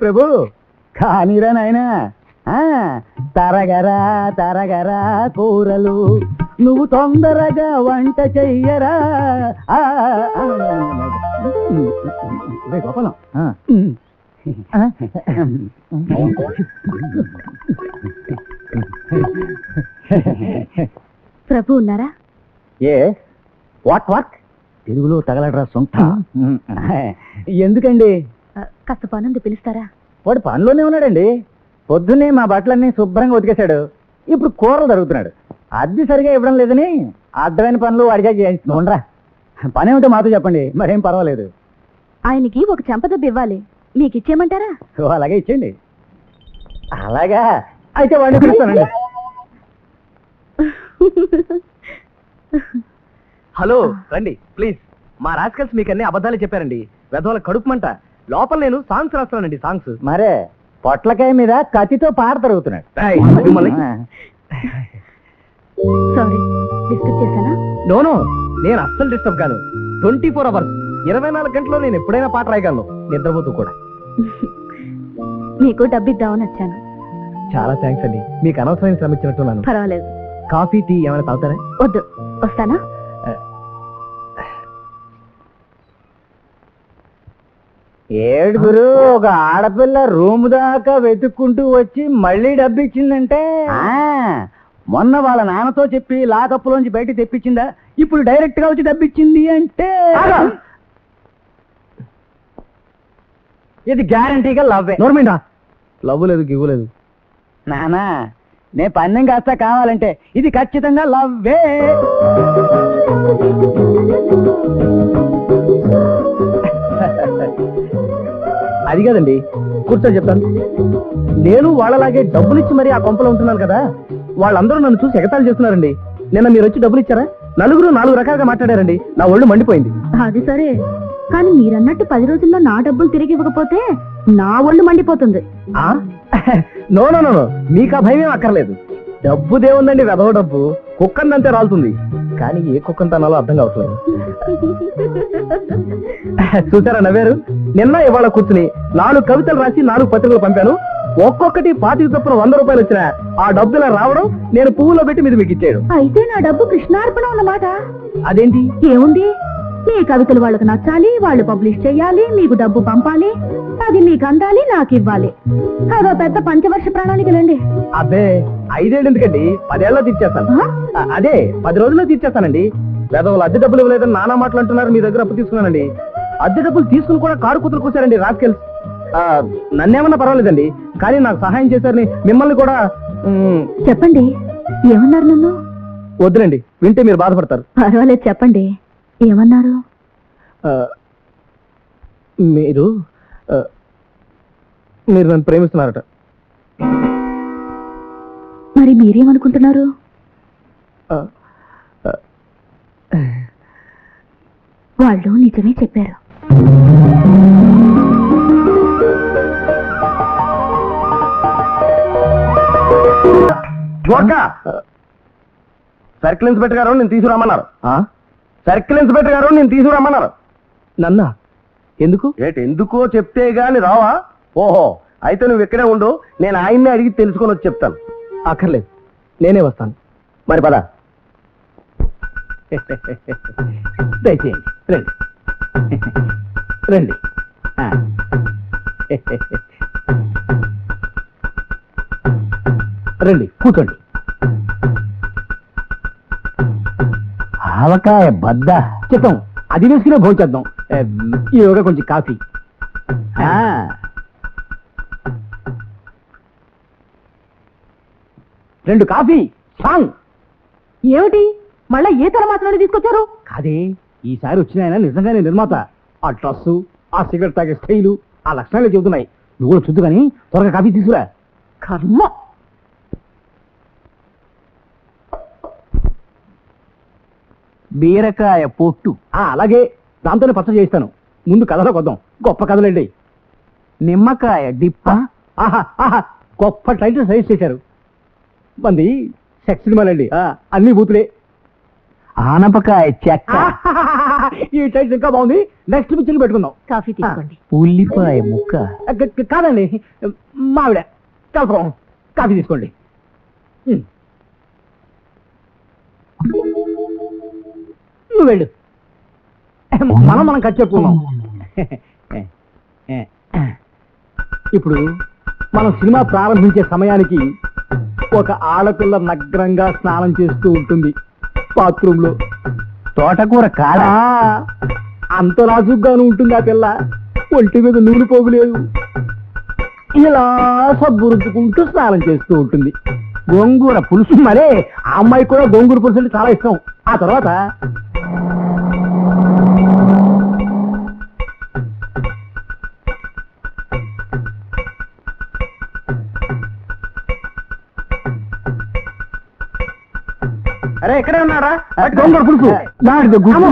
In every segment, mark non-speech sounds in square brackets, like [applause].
ప్రభు కానీరా నాయనా. ఆ, తరగరా తరగరా కూరలు నువ్వు తొందరగా వంట చెయ్యరా. గోపాలం. ప్రభు ఉన్నారా? ఏ? What what? తెలుగులో తగలడరా సొంత. ఎందుకండి? కాస్త పనుంది పిలుస్తారా? వాడు పనిలోనే ఉన్నాడండి. పొద్దున్నే మా బట్టలన్నీ శుభ్రంగా ఉతికేశాడు. ఇప్పుడు కూరలు జరుగుతున్నాడు అద్దె సరిగా ఇవ్వడం లేదని అర్థమైన పనులు వాడిగా చేయించుకోండ్రా పని ఏమిటో మాతో చెప్పండి. మరేం పర్వాలేదు. ఆయనకి ఒక చెంపదెబ్బ ఇవ్వాలి. మీకు ఇచ్చేయమంటారా? ఓ, అలాగే ఇచ్చేయండి. అలాగా. అయితే వాడిని పిలుస్తానండి. హలో రండి ప్లీజ్. మా రాస్కల్స్ మీకు అన్ని అబద్ధాలు చెప్పారండి. వెధవల కడుపుమంట లోపల నేను సాంగ్స్ రాస్తున్నానండి సాంగ్స్. మరే పొట్లకాయ మీద కత్తితో పాట తరుగుతున్నాడు. మిమ్మల్ని సారీ డిస్టర్బ్ చేశానా? నోనో నేను అస్సలు డిస్టర్బ్ కాను. ట్వంటీ ఫోర్ అవర్స్ ఇరవై నాలుగు గంటల్లో నేను ఎప్పుడైనా పాట రాయగలను నిద్రపోతూ కూడా. మీకు డబ్బు ఇద్దామని వచ్చాను. చాలా థ్యాంక్స్ అండి. మీకు అనవసరమైన శ్రమ ఇచ్చినట్టున్నాను పర్వాలేదు. కాఫీ టీ ఏమైనా తాగుతారా? వద్దు వస్తానా? ఏడుగురు ఒక ఆడపిల్ల రూమ్ దాకా వెతుక్కుంటూ వచ్చి మళ్ళీ డబ్బు ఇచ్చిందంటే మొన్న వాళ్ళ నాన్నతో చెప్పి లాకప్పులోంచి బయట తెప్పించిందా? ఇప్పుడు డైరెక్ట్గా వచ్చి డబ్బు ఇచ్చింది అంటే ఇది గ్యారంటీగా లవ్వే. నోర్మైందా? లవ్ లేదు గివ్ లేదు. నానా నే పన్నెం కాస్త కావాలంటే ఇది ఖచ్చితంగా లవ్వే. అది కాదండి. కూర్చొని చెప్తాను. నేను వాళ్ళలాగే డబ్బులు ఇచ్చి మరి ఆ కొంపలో ఉంటున్నాను కదా వాళ్ళందరూ నన్ను చూసి ఎగతాళి చేస్తున్నారండి. నిన్న మీరు వచ్చి డబ్బులు ఇచ్చారా నలుగురు నాలుగు రకాలుగా మాట్లాడారండి. నా ఒళ్ళు మండిపోయింది. అది సరే కానీ మీరన్నట్టు పది రోజుల్లో నా డబ్బులు తిరిగి ఇవ్వకపోతే నా ఒళ్ళు మండిపోతుంది. ఆ? [laughs] No no no. మీకు ఆ భయం అక్కర్లేదు. డబ్బు దేవుందండి వెదవ డబ్బు. కుక్కందంతే రాలుతుంది. కానీ ఏ కుక్కను తనాలో అర్థం కావట్లేదు. [laughs] [laughs] చూసారా నవ్వారు? నిన్న ఇవాళ కూర్చుని నాలుగు కవితలు రాసి నాలుగు పత్రికలు పంపాను. ఒక్కొక్కటి పాతిక చొప్పున వంద రూపాయలు వచ్చిన ఆ డబ్బు ఇలా రావడం నేను పువ్వులో పెట్టి మీద మీకు ఇచ్చేయడం. అయితే నా డబ్బు కృష్ణార్పణం అన్నమాట. అదేంటి? ఏముంది? మీ కవితలు వాళ్ళకు నచ్చాలి వాళ్ళు పబ్లిష్ చేయాలి మీకు డబ్బు పంపాలి అది మీకు అందాలి నాకు ఇవ్వాలి. అదో పెద్ద పంచవర్ష ప్రణాళికలండి అబ్బే ఐదేళ్ళు ఎందుకండి? పదేళ్ళలో తీర్చేస్తాను. అదే పది రోజుల్లో తీర్చేస్తానండి. పెదవులు అద్దె డబ్బులు ఇవ్వలేదని నానా మాటలు అంటున్నారు మీ దగ్గర అప్పు తీసుకున్నానండి. అద్దె డబ్బులు తీసుకుని కూడా కారు కూతురు కూర్చారండి రాస్కెల్స్ నన్నేమన్నా పర్వాలేదండి కానీ నాకు సహాయం చేశారని మిమ్మల్ని కూడా చెప్పండి ఏమన్నారు నన్ను? వద్దులండి వింటే మీరు బాధపడతారు. పర్వాలేదు చెప్పండి ఏమన్నారు? మీరు మీరు నన్ను ప్రేమిస్తున్నారట. మరి మీరేమనుకుంటున్నారు? వాళ్ళు నిజమే చెప్పారు. జోడ్గా సర్కిల్ ఇన్స్పెక్టర్ గారు నేను తీసుకురమ్మన్నారు. సర్కిల్ ఇన్స్పెక్టర్ గారు నేను తీసుకురమ్మన్నారు. నన్నా? ఎందుకు? ఏటి ఎందుకో చెప్తే గాని రావా? ఓహో అయితే నువ్వు ఇక్కడే ఉండు నేను ఆయన్నే అడిగి తెలుసుకొని వచ్చి చెప్తాను. అక్కర్లేదు. నేనే వస్తాను. మరి పద. దయచేయండి. రండి. రండి. రండి కూర్చోండి. ఆవకాయ బద్ద. చిత్తం అది వేసుకునే భోంచేద్దాం ఈలోగా కొంచెం కాఫీ. రెండు కాఫీ సాంగ్. ఏమిటి? మళ్ళా ఏ తల మాత్రాన్ని తీసుకొచ్చారు? కాదే ఈసారి వచ్చిన ఆయన నిజంగానే నిర్మాత. ఆ డ్రస్సు ఆ సిగరెట్ తాగే స్టైలు ఆ లక్షణాలు చెబుతున్నాయి. నువ్వు కూడా చూద్దు కానీ త్వరగా కాఫీ తీసుకురా. కర్మ! బీరకాయ పొట్టు. ఆ అలాగే దాంతోనే పచ్చ చేయిస్తాను. ముందు కథలో కొద్దాం. గొప్ప కథలండి. నిమ్మకాయ డిప్ప. ఆహా ఆహా గొప్ప టైటిల్ సజెస్ట్ చేశారు. మంది సెక్స్ సినిమాలండి. ఆ, అన్ని బూతులే. ఆనపకాయ చెక్క. ఈ టైట్ ఇంకా బాగుంది. నెక్స్ట్ పిక్చర్ పెట్టుకుందాం. కాఫీ తీసుకోండి. ఉల్లిపాయ ముక్క. కాదండి. మావిడ. కలపం కాఫీ తీసుకోండి. నువ్వు వెళ్ళు. మనం మనం ఖర్చు చెప్పుకున్నాం [laughs] ఇప్పుడు మనం సినిమా ప్రారంభించే సమయానికి ఒక ఆడపిల్ల నగ్నంగా స్నానం చేస్తూ ఉంటుంది బాత్రూమ్లో తోటకూర కాడ అంత నాజుగ్గాను ఉంటుంది ఆ పిల్ల. ఒంటి మీద నూనె పోగులేదు ఇలా సబ్బు రుద్దుకుంటూ స్నానం చేస్తూ ఉంటుంది. గోంగూర పులుసు. మరే ఆ అమ్మాయి కూడా గోంగూర పులుసు అంటే చాలా ఇష్టం. ఆ తర్వాత అరే ఎక్కడే ఉన్నారా నాటిది గుడ్డు.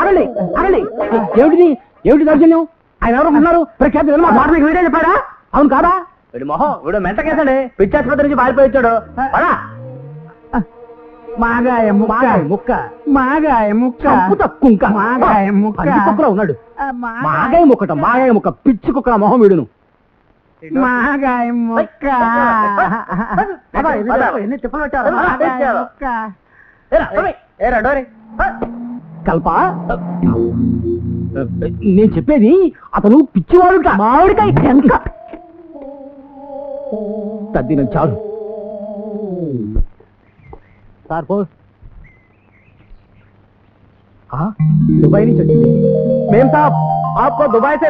అరళి అరళి ఏమిటిది? ఏమిటి దర్శన్యం ఆయన ఎవరు ఉన్నారు? ప్రఖ్యాత సినిమా మార్మిక్ వీడే చెప్పాడా? అవును కాదా? వీడి మొహం వీడు మెంటకేసండి పిచ్చాసుపత్రి నుంచి పారిపోయిచ్చాడు పదా. మాగాయ ముక్క. ముక్క. మాగాయ ముక్క. కుంక. మాగాయ ముక్క. కుక్కలో ఉన్నాడు. మాగాయ ముక్కట మాగాయ ముక్క పిచ్చి కుక్కల మొహం వీడును. మాగాయ ముక్క. ఎన్ని తిప్పలు కల్ప? నేను చెప్పేది అతను పిచ్చివాడు మామిడికాయ టెంక తద్దిన చాలు. సార్ పోస్ నుంచి వచ్చింది. మేం సాబ్ ఆప్కో దుబాయ్ సే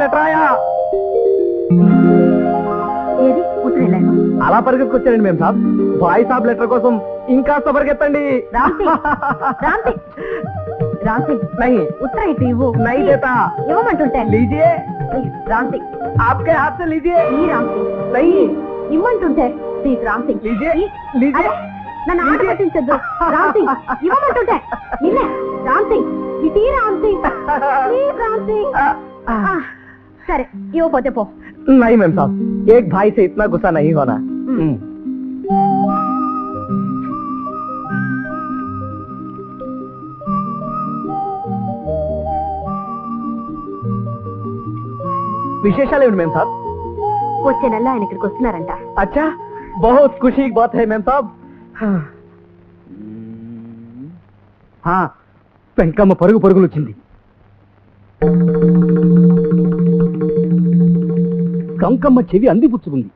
లెటర్ ఆయా ఏది ఉత్తరేలాను అలా పరిగెత్తుకొచ్చానండి మేము సాబ్ బాయ్ సాబ్ లెటర్ కోసం ఇంకా పరిగెత్తండి రాంతి రాంతి రాంతి नहीं ఉత్తర ఇటు ఇవ్వు नहीं देता ఇవ్వమంటుంటే लीजिए రాంతి आपके हाथ से लीजिए ఈ రాంతి नहीं ఇమ్మంటుంటే ప్లీజ్ రాంతి लीजिए ఈ- लीजिए అరే, నన్ను ఆట పట్టించద్దు రాంతి ఇవ్వమంటుంటే నిన్నే రాంతి ఇటీ రాంతి ప్లీజ్ రాంతి ఆ, సరే ఇవ్వపోతే పో नहीं मैम साहब एक भाई से इतना गुस्सा नहीं होना हम्म। विशेषाल मैम साहब వచ్చే నెల ఆయన ఇక్కడికి వస్తున్నారంట अच्छा बहुत खुशी की बात है मैम साहब हाँ हाँ వెంకమ్మ పరుగు పరుగులు వచ్చింది కంకమ్మ చెవి అందిపుచ్చుకుంది.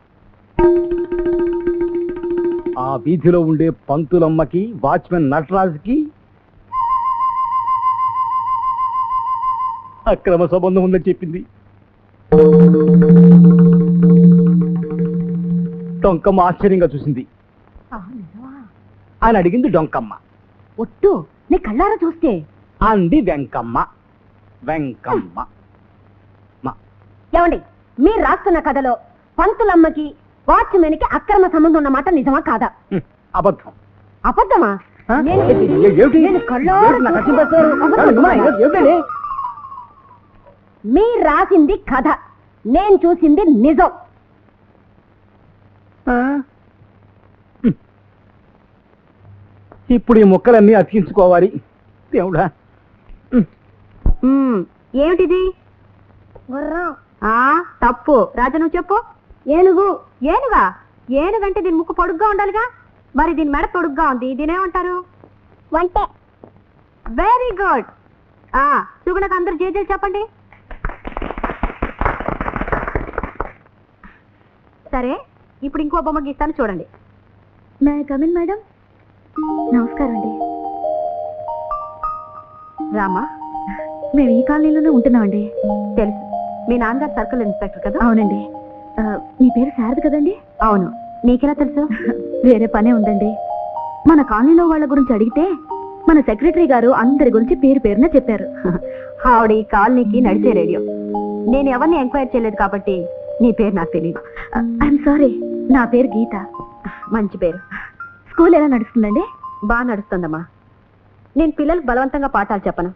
ఆ వీధిలో ఉండే పంతులమ్మకి వాచ్మెన్ నటరాజుకి అక్రమ సంబంధం ఉందని చెప్పింది. డొంకమ్మ ఆశ్చర్యంగా చూసింది. ఆయన అడిగింది డొంకమ్మ. ఒట్టు నీ కళ్ళారా చూస్తే? అంది వెంకమ్మ. వెంకమ్మ. ఏమండి? మీరు రాస్తున్న కథలో పంతులమ్మకి వాచ్మెన్కి అక్రమ సంబంధం ఉన్నమాట నిజమా కాదా అబద్ధం అబద్ధమా? నేను-? నేను కళ్ళారా? మీరు రాసింది కథ నేను చూసింది నిజం. ఇప్పుడు ఈ మొక్కలన్నీ అతికించుకోవాలి దేవుడా హ్మ్. మ్మ్. ఆ తప్పు. రాజా నువ్వు చెప్పు. ఏనుగు ఏనుగా? ఏనుగంటే దీని ముక్కు పొడుగ్గా ఉండాలిగా? మరి దీని మెడ పొడుగ్గా ఉంది. దీనేమంటారు వంటే. వెరీ గుడ్ ఆ సుగుణకు అందరు జేజేలు చెప్పండి. సరే ఇప్పుడు ఇంకో బొమ్మ గీస్తాను చూడండి. మే కమిన్ మేడం నమస్కారం అండి. రామా? మేము ఈ కాలనీలోనే ఉంటున్నామండి. తెలుసు. మీ నాన్నగారు సర్కిల్ ఇన్స్పెక్టర్ కదా? అవునండి. మీ పేరు శారద కదండి? అవును. నీకెలా తెలుసు? [laughs] వేరే పనే ఉందండి. మన కాలనీలో వాళ్ళ గురించి అడిగితే మన సెక్రటరీ గారు అందరి గురించి పేరు పేరున చెప్పారు. [laughs] ఆవిడ ఈ కాలనీకి నడిచే రేడియో. నేను ఎవరిని ఎంక్వైరీ చేయలేదు కాబట్టి నీ పేరు నాకు తెలియదు ఐఎమ్ సారీ నా పేరు గీత. మంచి పేరు. స్కూల్ ఎలా నడుస్తుందండి? బాగా నడుస్తుందమ్మా. నేను పిల్లలకు బలవంతంగా పాఠాలు చెప్పను.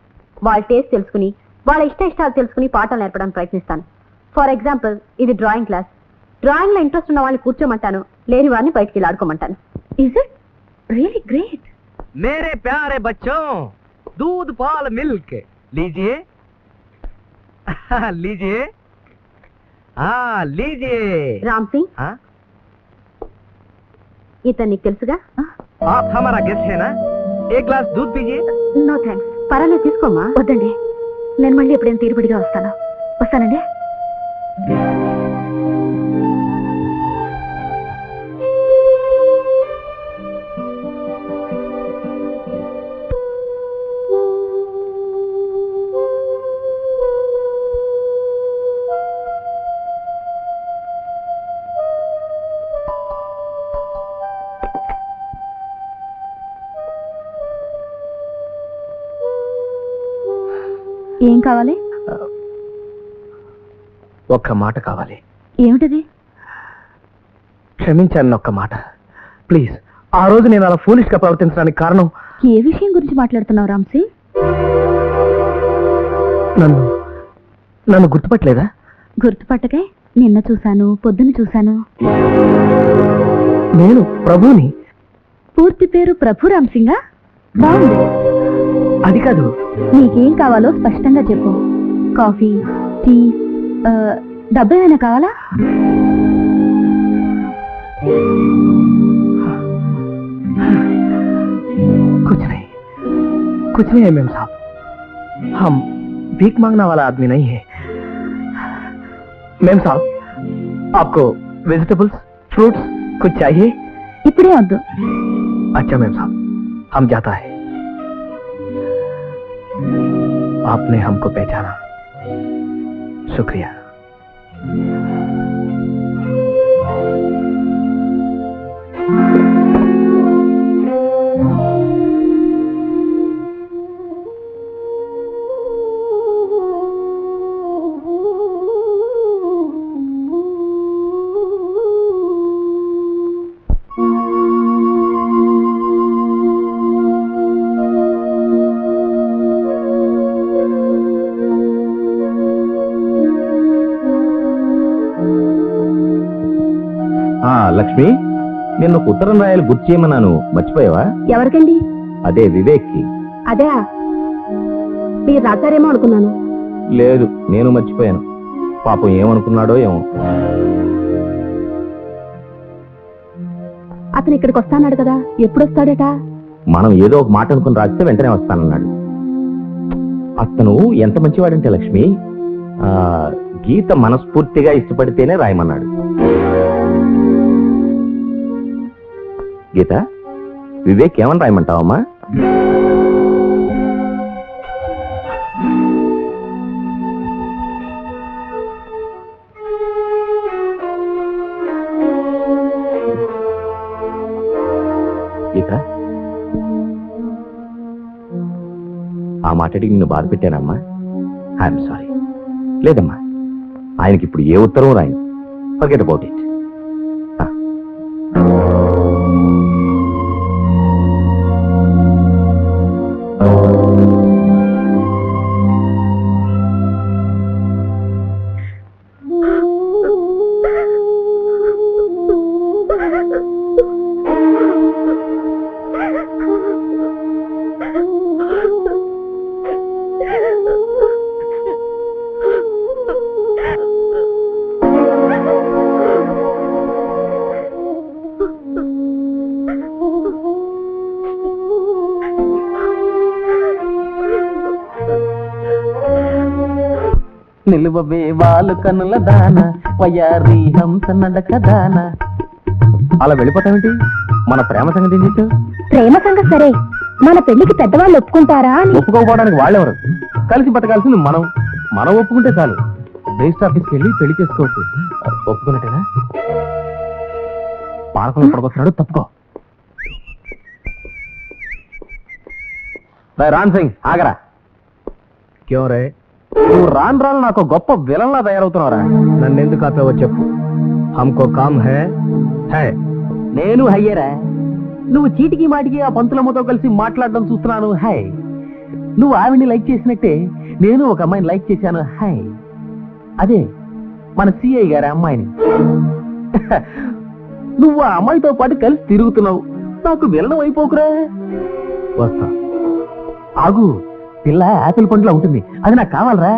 వాళ్ళ టేస్ట్ తెలుసుకుని వాళ్ళ ఇష్ట ఇష్టాలు తెలుసుకుని పాఠాలు నేర్పడానికి ప్రయత్నిస్తాను ఫర్ ఎగ్జాంపుల్ ఇది డ్రాయింగ్ క్లాస్ డ్రాయింగ్ లో ఇంట్రెస్ట్ ఉన్న వాళ్ళని కూర్చోమంటాను లేని వారిని బయటికి వెళ్ళి ఆడుకోమంటాను ఇస్ ఇట్ రియలీ గ్రేట్ मेरे प्यारे बच्चों दूध पाल मिल्क लीजिए लीजिए हाँ लीजिए రామ్ సింగ్ हाँ? ఇతను నీకు తెలుసుగా आप हमारा गेस्ट है ना एक ग्लास दूध पीजिए నో థ్యాంక్స్ పర్వాలేదు తీసుకోమా వద్దండి నేను మళ్ళీ ఎప్పుడైనా తీరుబడిగా వస్తాను? వస్తానండి? ఏం కావాలి? ఒక్క మాట కావాలి. ఏమిటది? క్షమించాను ఒక్క మాట. ప్లీజ్ ఆ రోజు నేను అలా ఫూలిష్గా ప్రవర్తించడానికి కారణం ఏ విషయం గురించి మాట్లాడుతున్నావు రామ్ సింగ్ నన్ను నన్ను గుర్తుపట్టలేదా? గుర్తుపట్టకే నిన్న చూశాను పొద్దున చూశాను. నేను ప్రభుని పూర్తి పేరు ప్రభు రామ్ సింగా బాగుంది. అది కాదు నీకేం కావాలో స్పష్టంగా చెప్పు కాఫీ టీ ఆ, డబ్బు ఏమైనా కావాలా कुछ नहीं कुछ नहीं है मेम साहब हम भीख मांगने वाला आदमी नहीं है मेम साहब आपको वेजिटेबल्स फ्रूट्स कुछ चाहिए ఇప్పుడే వద్దు अच्छा मैम साहब हम जाता है आपने हमको पहचाना। शुक्रिया। లక్ష్మి నిన్న ఉత్తరం రాయాలి గుర్తు చేయమన్నాను. మర్చిపోయావా? ఎవరికండి? అదే వివేక్కి అదే. మీరు రాశారేమో అనుకున్నాను. లేదు నేను మర్చిపోయాను. పాపం ఏమనుకున్నాడో ఏమో. అతను ఇక్కడికి వస్తాన్నాడు కదా. ఎప్పుడు వస్తాడట మనం ఏదో ఒక మాట అనుకుని రాస్తే వెంటనే వస్తానన్నాడు. అతను ఎంత మంచివాడంటే లక్ష్మి ఆ గీత మనస్ఫూర్తిగా ఇష్టపడితేనే రాయమన్నాడు. గీత వివేక్ ఏమని రాయమంటావమ్మా? గీత ఆ మాటడికి నిన్ను బాధ పెట్టానమ్మా. I'm sorry. లేదమ్మా ఆయనకి ఇప్పుడు ఏ ఉత్తరం రాయను? Forget about it. నిలువవే వాలు కనుల దాన వయారి హంస నడక దాన. అలా వెళ్ళిపోతామేంటి మన ప్రేమ సంగతి ఏం చేసావు ప్రేమ సంగతి సరే మన పెళ్ళికి పెద్దవాళ్ళు ఒప్పుకుంటారా అని. ఒప్పుకోకపోవడానికి వాళ్ళెవరు? కలిసి బతకాల్సింది మనం. మనం ఒప్పుకుంటే చాలు. రిజిస్టర్ ఆఫీస్కి వెళ్ళి పెళ్ళి చేసుకోవచ్చు. ఒప్పుకున్నట్టేనా? పాలకులు పడుకొస్తున్నాడు తప్పుకో. రే రామ్ సింగ్ ఆగరా. క్యో రే? నువ్వు రాను రాను నాకు గొప్ప విలన్లా తయారవుతున్నావురా. నన్ను ఎందుకు ఆపావో చెప్పు. హమ్కో కామ్ హే హై. నేను హయ్యరా. నువ్వు చీటికి మాటికి ఆ పంతులమ్మతో కలిసి మాట్లాడడం చూస్తున్నాను హై. నువ్వు ఆవిడ్ని లైక్ చేసినట్టే నేను ఒక అమ్మాయిని లైక్ చేశాను హై. అదే మన సిఐ గారి అమ్మాయిని. నువ్వు ఆ అమ్మాయితో పాటు కలిసి తిరుగుతున్నావు. నాకు విలనం అయిపోకురా. వస్తా. ఆగు. పిల్ల యాపిల్ పండులో ఉంటుంది. అది నాకు కావాలరా.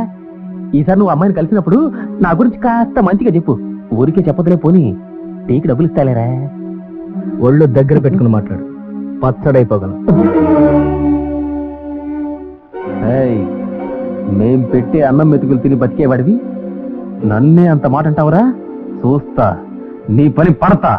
ఈసారి నువ్వు అమ్మాయిని కలిసినప్పుడు నా గురించి కాస్త మంచిగా చెప్పు. ఊరికే చెప్పదులే పోని. టీకి డబ్బులు ఇస్తాలేరా? ఒళ్ళు దగ్గర పెట్టుకుని మాట్లాడు. పచ్చడైపోగలను ఏయ్, మేం పెట్టి అన్నం మెతుకులు తిని బతికేవాడివి నన్నే అంత మాట అంటావురా? చూస్తా. నీ పని పడతా.